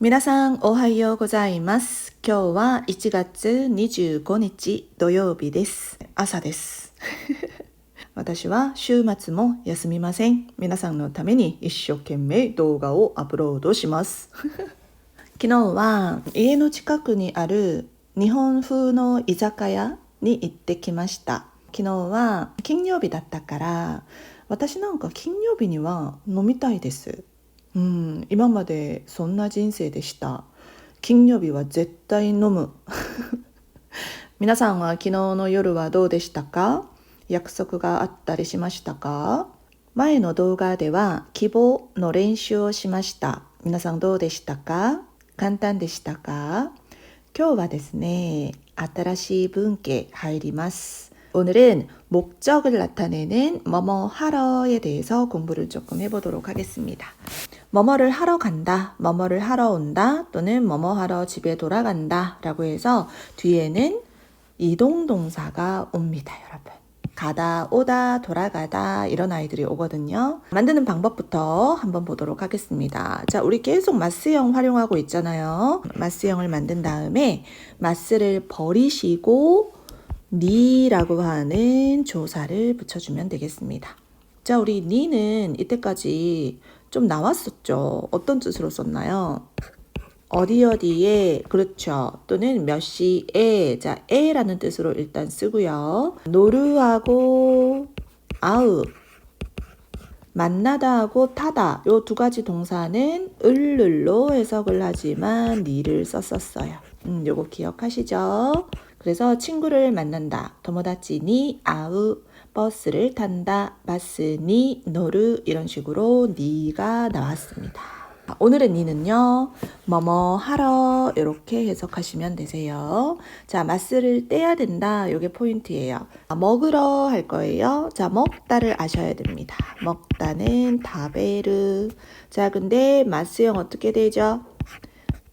皆さんおはようございます。今日は1月25日土曜日です。朝です。私は週末も休みません。皆さんのために一生懸命動画をアップロードします。昨日は家の近くにある日本風の居酒屋に行ってきました。昨日は金曜日だったから私なんか金曜日には飲みたいです。うん、今までそんな人生でした。金曜日は絶対飲む。皆さんは昨日の夜はどうでしたか約束があったりしましたか前の動画では希望の練習をしました。皆さんどうでしたか簡単でしたか今日はですね、新しい文系入ります。 오늘은 목적을 나타내는 뭐뭐 하러에 대해서 공부를 조금 해보도록 하겠습니다. 뭐뭐를 하러 간다, 뭐뭐를 하러 온다, 또는 뭐뭐 하러 집에 돌아간다 라고 해서 뒤에는 이동 동사가 옵니다, 여러분. 가다, 오다, 돌아가다 이런 아이들이 오거든요. 만드는 방법부터 한번 보도록 하겠습니다. 자, 우리 계속 마스형 활용하고 있잖아요. 마스형을 만든 다음에 마스를 버리시고 니라고 하는 조사를 붙여주면 되겠습니다. 자, 우리 니는 이때까지 좀 나왔었죠. 어떤 뜻으로 썼나요? 어디 어디에 그렇죠. 또는 몇 시에 자 에라는 뜻으로 일단 쓰고요. 노르하고 아우 만나다 하고 타다 요 두 가지 동사는 을를로 해석을 하지만 니를 썼었어요. 음, 요거 기억하시죠? 그래서 친구를 만난다. 도모다치니 아우 버스를 탄다. 마스니 노르 이런 식으로 니가 나왔습니다. 오늘의 니는요, 뭐뭐 하러 이렇게 해석하시면 되세요. 자, 마스를 떼야 된다. 요게 포인트예요. 아, 먹으러 할 거예요. 자, 먹다를 아셔야 됩니다. 먹다는 다베르. 자, 근데 마스형 어떻게 되죠?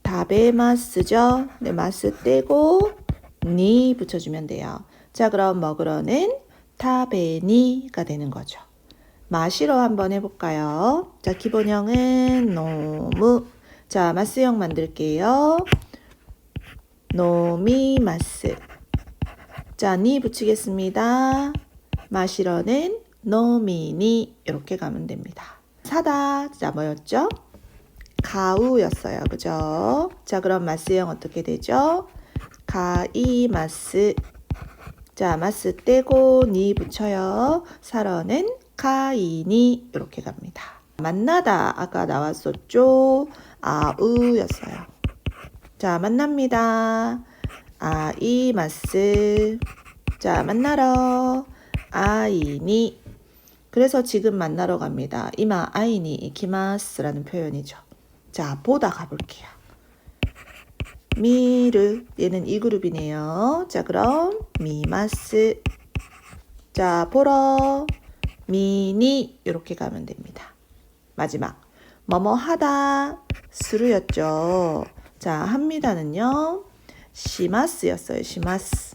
다베마스죠? 네, 마스 떼고 니 붙여주면 돼요. 자, 그럼 먹으러는 타베니가 되는 거죠. 마시러 한번 해볼까요? 자, 기본형은 노무. 자, 마스형 만들게요. 노미마스. 자, 니 붙이겠습니다. 마시러는 노미니. 이렇게 가면 됩니다. 사다. 자, 뭐였죠? 가우였어요. 그죠? 자, 그럼 마스형 어떻게 되죠? 가이마스. 자, 마스 떼고 니 붙여요. 사러는 카이니 이렇게 갑니다. 만나다 아까 나왔었죠. 아우였어요. 자, 만납니다. 아이마스. 자, 만나러 아이니. 그래서 지금 만나러 갑니다. 이마 아이니 이키마스라는 표현이죠. 자, 보다 가볼게요. 미르 얘는 이 그룹이네요. 자, 그럼 미마스. 자, 보러 미니 이렇게 가면 됩니다. 마지막 뭐뭐 하다 스루였죠. 자, 합니다는요. 시마스였어요. 시마스.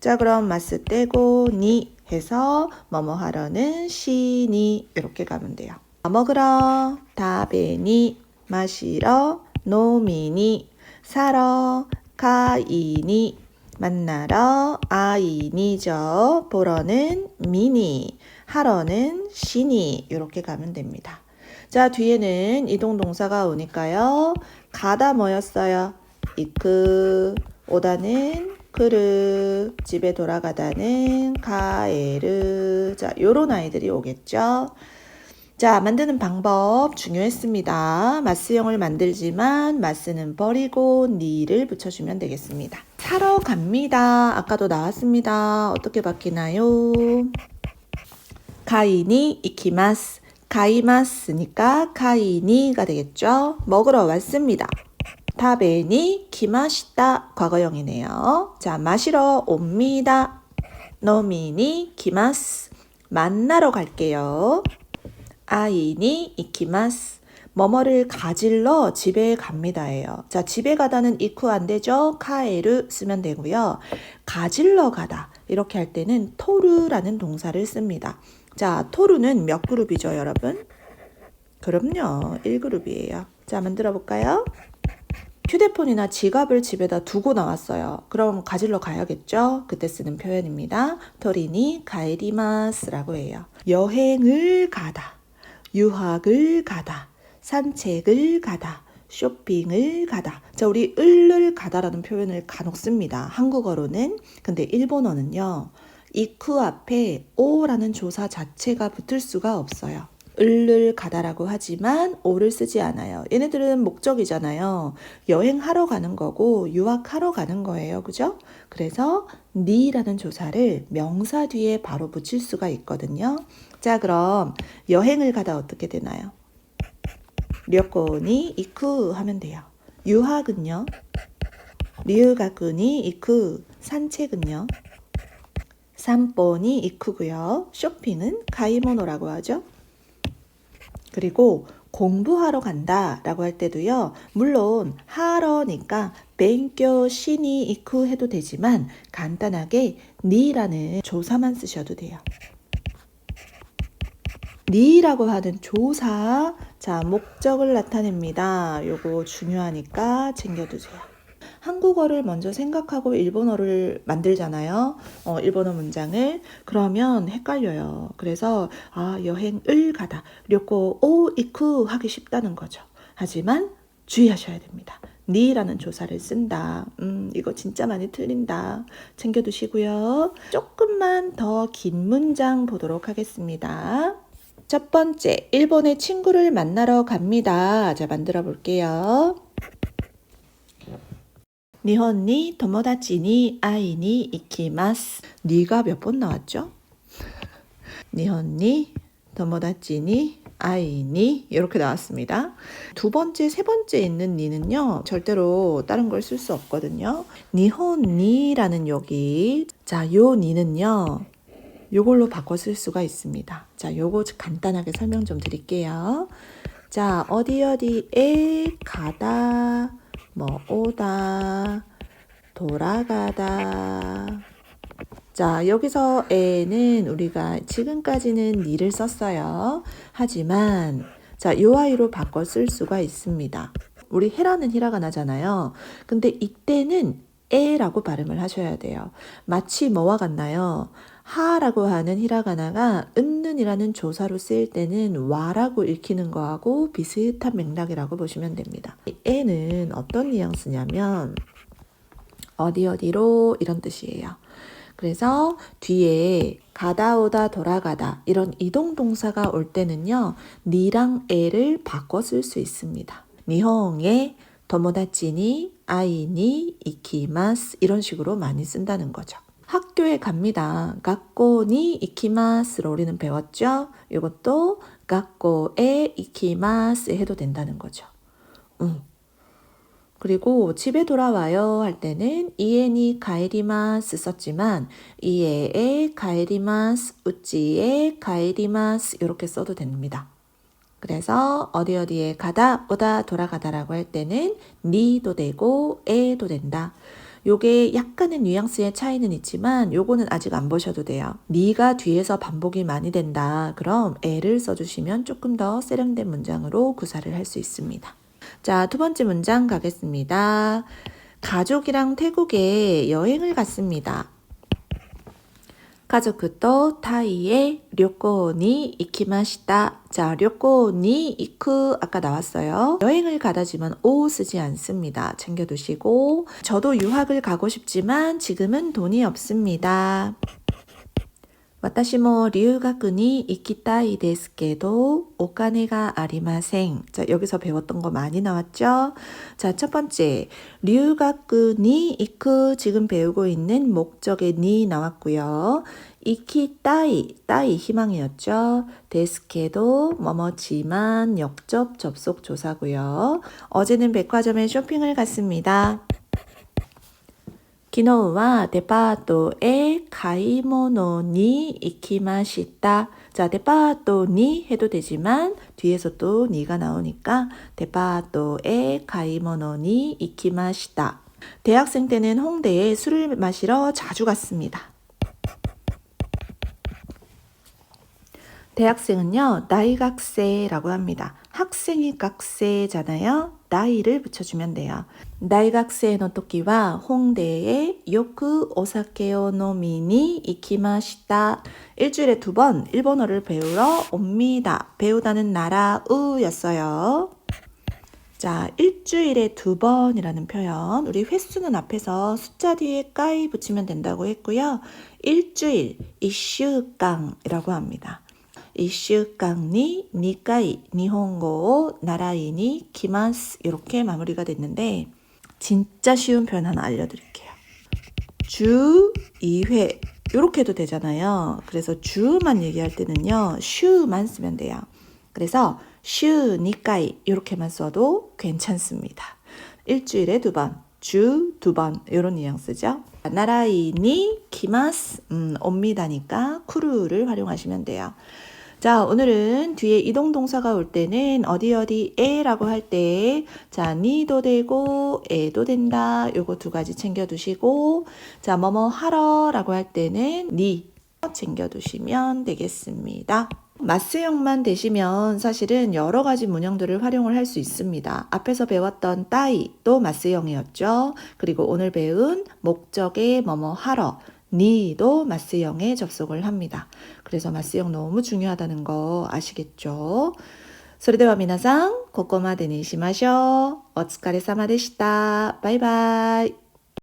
자, 그럼 마스 떼고 니 해서 뭐뭐 하러는 시니 이렇게 가면 돼요. 먹으러 다베니 마시러 노미니 사러 가이니 만나러 아이니죠. 보러는 미니, 하러는 시니 이렇게 가면 됩니다. 자 뒤에는 이동 동사가 오니까요. 가다 뭐였어요? 이크 오다는 크르 집에 돌아가다는 가에르 자 요런 아이들이 오겠죠. 자, 만드는 방법 중요했습니다. 마스형을 만들지만 마스는 버리고 니를 붙여주면 되겠습니다. 사러 갑니다. 아까도 나왔습니다. 어떻게 바뀌나요? 가이니 이키마스. 가이마스니까 가이니가 되겠죠. 먹으러 왔습니다. 타베니 키마시다 과거형이네요. 자, 마시러 옵니다. 노미니 키마스. 만나러 갈게요. 아이니 이키마스. 뭐뭐를 가질러 집에 갑니다예요. 자, 집에 가다는 이쿠 안 되죠? 카에르 쓰면 되고요. 가질러 가다. 이렇게 할 때는 토르라는 동사를 씁니다. 자, 토르는 몇 그룹이죠, 여러분? 그럼요. 1그룹이에요. 자, 만들어 볼까요? 휴대폰이나 지갑을 집에다 두고 나왔어요. 그럼 가지러 가야겠죠? 그때 쓰는 표현입니다. 토리니 가이리마스라고 해요. 여행을 가다, 유학을 가다, 산책을 가다, 쇼핑을 가다. 자, 우리 을을 가다라는 표현을 간혹 씁니다. 한국어로는. 근데 일본어는요. 이쿠 앞에 오라는 조사 자체가 붙을 수가 없어요. 을을 가다라고 하지만 오를 쓰지 않아요. 얘네들은 목적이잖아요. 여행하러 가는 거고 유학하러 가는 거예요. 그죠? 그래서 니라는 조사를 명사 뒤에 바로 붙일 수가 있거든요. 자, 그럼 여행을 가다 어떻게 되나요? 료코니 이쿠 하면 돼요. 유학은요? 류가쿠니 이쿠 산책은요? 산보니 이쿠고요. 쇼핑은 가이모노라고 하죠. 그리고 공부하러 간다 라고 할 때도요. 물론 하러니까 뱅교 시니 이쿠 해도 되지만 간단하게 니라는 조사만 쓰셔도 돼요. 니라고 하는 조사 자 목적을 나타냅니다. 요거 중요하니까 챙겨두세요. 한국어를 먼저 생각하고 일본어를 만들잖아요. 어, 일본어 문장을. 그러면 헷갈려요. 그래서, 아, 여행을 가다. 료코 오 이쿠 하기 쉽다는 거죠. 하지만 주의하셔야 됩니다. 니라는 조사를 쓴다. 음, 이거 진짜 많이 틀린다. 챙겨두시고요. 조금만 더 긴 문장 보도록 하겠습니다. 첫 번째, 일본의 친구를 만나러 갑니다. 자, 만들어 볼게요. 니혼니 도모다치니 아이니 이키마스. 니가 몇 번 나왔죠? 니혼니 도모다치니 아이니 이렇게 나왔습니다. 두 번째, 세 번째 있는 니는요. 절대로 다른 걸 쓸 수 없거든요. 니혼니라는 여기 자, 요 니는요. 요걸로 바꿔 쓸 수가 있습니다. 자, 요거 간단하게 설명 좀 드릴게요. 자, 어디 어디에 가다 뭐 오다, 돌아가다. 자, 여기서 에는 우리가 지금까지는 니를 썼어요. 하지만 자, 요 아이로 바꿔 쓸 수가 있습니다. 우리 헤라는 히라가 나잖아요. 근데 이때는 에라고 발음을 하셔야 돼요. 마치 뭐와 같나요? 하라고 하는 히라가나가 은는이라는 조사로 쓰일 때는 와라고 읽히는 거하고 비슷한 맥락이라고 보시면 됩니다. 이 에는 어떤 뉘앙스냐면 어디 어디로 이런 뜻이에요. 그래서 뒤에 가다 오다 돌아가다 이런 이동 동사가 올 때는요. 니랑 에를 바꿔 쓸 수 있습니다. 니홍의 도모다치니 아이니 이키마스 이런 식으로 많이 쓴다는 거죠. 학교에 갑니다. 학교니 이키마스로 우리는 배웠죠? 이것도 학교에 이키마스 해도 된다는 거죠. 응. 그리고 집에 돌아와요 할 때는 이에니 가에리마스 썼지만 이에에 가에리마스, 우찌에 가에리마스 이렇게 써도 됩니다. 그래서 어디 어디에 가다, 오다, 돌아가다라고 할 때는 니도 되고 에도 된다. 요게 약간의 뉘앙스의 차이는 있지만 요거는 아직 안 보셔도 돼요. 니가 뒤에서 반복이 많이 된다. 그럼 에를 써주시면 조금 더 세련된 문장으로 구사를 할 수 있습니다. 자, 두 번째 문장 가겠습니다. 가족이랑 태국에 여행을 갔습니다. 가족と 타이에 료코니 이키마시다. 자, 료코니 이쿠 아까 나왔어요. 여행을 가다지만 오 쓰지 않습니다. 챙겨두시고 저도 유학을 가고 싶지만 지금은 돈이 없습니다. 私も留学に行きたいですけどお金がありません. 자, 여기서 배웠던 거 많이 나왔죠? 자, 첫 번째. 留学に行く 지금 배우고 있는 목적의 니 나왔고요. 行きたい, 따이 희망이었죠. 데스케도 뭐뭐지만 역접 접속 조사고요. 어제는 백화점에 쇼핑을 갔습니다. 昨日はデパートへ買い物に行きました. 자, 데파토니 해도 되지만 뒤에서 또 니가 나오니까 데파토에 가이모노니 이키마시다. 대학생 때는 홍대에 술을 마시러 자주 갔습니다. 대학생은요, 나이각세라고 합니다. 학생이 각세잖아요. 나이를 붙여주면 돼요. 나이각세の時は 홍대에 요크 오사케오 노미니 이키마시다. 일주일에 두 번 일본어를 배우러 옵니다. 배우다는 나라 우였어요. 자, 일주일에 두 번이라는 표현. 우리 횟수는 앞에서 숫자 뒤에 까이 붙이면 된다고 했고요. 일주일, 이슈깡이라고 합니다. 1週間に2回日本語を習いに来ます. 이렇게 마무리가 됐는데 진짜 쉬운 표현 하나 알려드릴게요. 주 2회 이렇게 해도 되잖아요. 그래서 주만 얘기할 때는요. 슈만 쓰면 돼요. 그래서 슈 2回 이렇게만 써도 괜찮습니다. 일주일에 두 번, 주 두 번 이런 뉘앙스죠. 나라이니 키마스 음, 옵니다니까 쿠루를 활용하시면 돼요. 자, 오늘은 뒤에 이동 동사가 올 때는 어디 어디에라고 할 때, 자, 니도 되고, 에도 된다. 요거 두 가지 챙겨 두시고, 자, 뭐뭐 하러라고 할 때는 니 챙겨 두시면 되겠습니다. 마스형만 되시면 사실은 여러 가지 문형들을 활용을 할 수 있습니다. 앞에서 배웠던 따이도 마스형이었죠. 그리고 오늘 배운 목적의 뭐뭐 하러, 니도 마스형에 접속을 합니다. 그래서 마스형 너무 중요하다는 거 아시겠죠? それでは皆さん、ここまでにしましょう。お疲れ様でした。バイバイ。